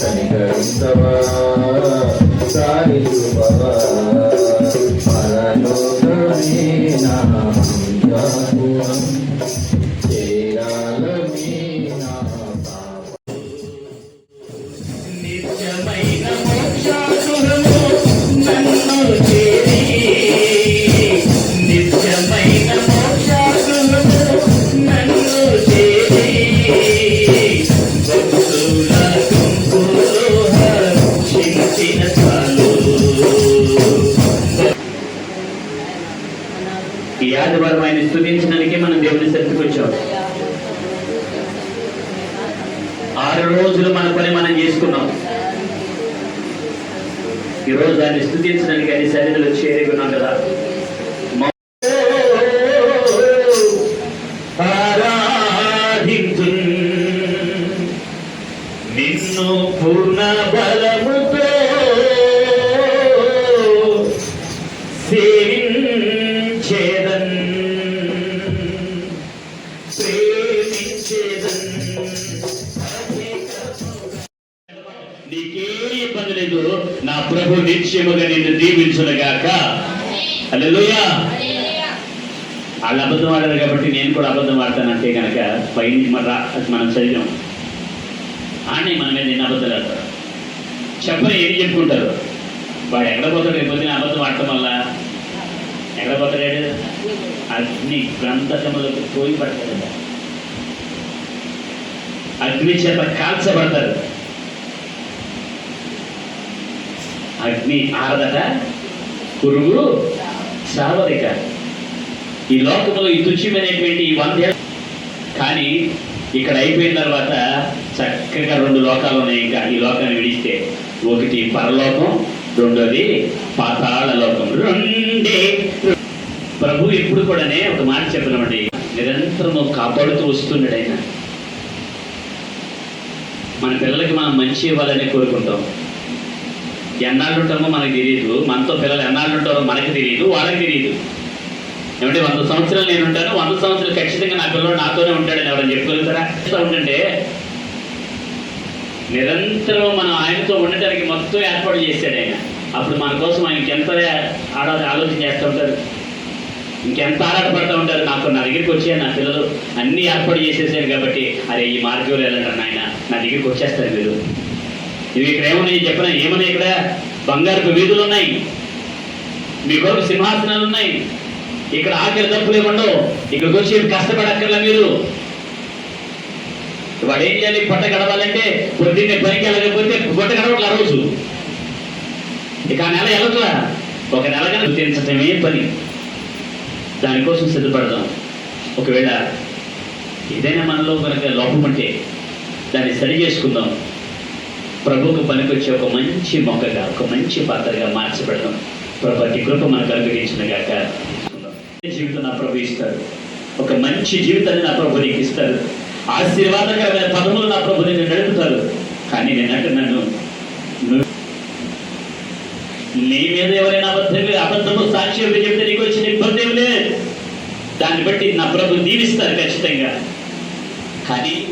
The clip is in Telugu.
కనికరించవా సాయి రూపవా పరలోకమే నా నిత్యమైన ఈ ఆదివారం ఆయన స్థుతించడానికి మనం దేవుని సరికి వచ్చాం. ఆరు రోజులు మన పని మనం చేసుకున్నాం. ఈ రోజు ఆయన స్థుతించడానికి ఆయన సన్నిధిలో చేరుకున్నాం కదా. నిన్ను పూర్ణ బలముతో సేవించేదన్ ప్రేమించేదన్ నీకే ఇబ్బంది లేదు. నా ప్రభు నిత్యముగా నిన్ను దీవించునగాక. హల్లెలూయా. వాళ్ళు అబద్ధం ఆడారు కాబట్టి నేను కూడా అబద్ధం ఆడతానంటే కనుక పైన మన రా మనం చదివాం ఆడే మన మీద ఎన్ని అబద్ధాలు ఆడతారు. చెప్పని ఏం చెప్పుకుంటారు? వాడు ఎక్కడ పోతాడు రేపు అబద్ధం ఆడటం వల్ల ఎక్కడ పోతాడు అగ్ని గ్రంథములకు పోయి పడతాడు అగ్ని చేత కాల్చబడతారు. అగ్ని ఆరదట పురుగు సావరిక ఈ లోకంలో ఈ తుచ్చమైనటువంటి ఈ వంద కానీ ఇక్కడ అయిపోయిన తర్వాత చక్కగా రెండు లోకాలు ఉన్నాయి. ఇంకా ఈ లోకాన్ని విడిస్తే ఒకటి పరలోకం రెండోది పాతాళ లోకం రెండే ప్రభు ఎప్పుడు కూడానే ఒక మాట చెప్పినామండి నిరంతరము కాపాడుతూ వస్తున్నాడు ఆయన మన పిల్లలకి మనం మంచి ఇవ్వాలని కోరుకుంటాం. ఎన్నాళ్ళు ఉంటామో మనకు తెలియదు మనతో పిల్లలు ఎన్నాళ్ళు ఉంటారో మనకి తెలియదు వాళ్ళకి తెలియదు ఏమంటే వంద సంవత్సరాలు నేను ఉంటాను వంద సంవత్సరాలు ఖచ్చితంగా నా పిల్లలు నాతోనే ఉంటాడని ఎవరైనా చెప్పగలుగుతారా చెప్తా ఉంటుంటే నిరంతరం మనం ఆయనతో ఉండటానికి మొత్తం ఏర్పాటు చేశాడు ఆయన అప్పుడు మన కోసం ఆయనకి ఎంత ఆడాలి ఆలోచన చేస్తూ ఉంటారు. ఇంకెంత ఆరాటపడుతూ ఉంటారు. నాకు నా దగ్గరికి వచ్చే నా పిల్లలు అన్ని ఏర్పాటు చేసేసారు కాబట్టి అరే ఈ మార్గంలో వెళ్ళంటారు నాయన. నా దగ్గరికి వచ్చేస్తారు మీరు. ఇవి ఇక్కడ ఏమున్నాయి? చెప్పిన? ఏమున్నాయి ఇక్కడ? బంగారపు వీధులు ఉన్నాయి. మీ కొరకు సింహాసనాలు ఉన్నాయి. ఇక్కడ ఆఖరి తప్పులు ఏముండవు ఇక్కడికి వచ్చి కష్టపడక్కర్లా మీరు? వాడు ఏం చేయాలి? పొట్ట గడవాలంటే పొద్దున్నే పనికి వెళ్ళకపోతే పొట్ట గడవట్ల ఆ రోజు. ఇక ఆ నెల వెళ్ళట్లా ఒక నెల కనుక పని. దానికోసం సిద్ధపడదాం. ఒకవేళ ఏదైనా మనలో కనుక లోపం ఉంటే దాన్ని సరి చేసుకుందాం. ప్రభువుకు పనికొచ్చే ఒక మంచి మొక్కగా ఒక మంచి పాత్రగా మార్చబడదాం. ప్రభు కృప మనకు అనుగ్రహించిన గాక. జీవితం నా ప్రభు ఇస్తాడు. ఒక మంచి జీవితాన్ని నా ప్రభు నీకు ఇస్తాడు. ఆశీర్వాదకరమైన పదములు నా ప్రభు నేను నడుపుతారు కానీ నేను అంటున్నాను నీ మీద ఎవరైనా అబద్ధం అబద్ధము సాక్ష్యం చెప్తే నీకు వచ్చిన ఇబ్బంది ఏమి లేదు. దాన్ని బట్టి నా ప్రభు దీవిస్తారు ఖచ్చితంగా. కానీ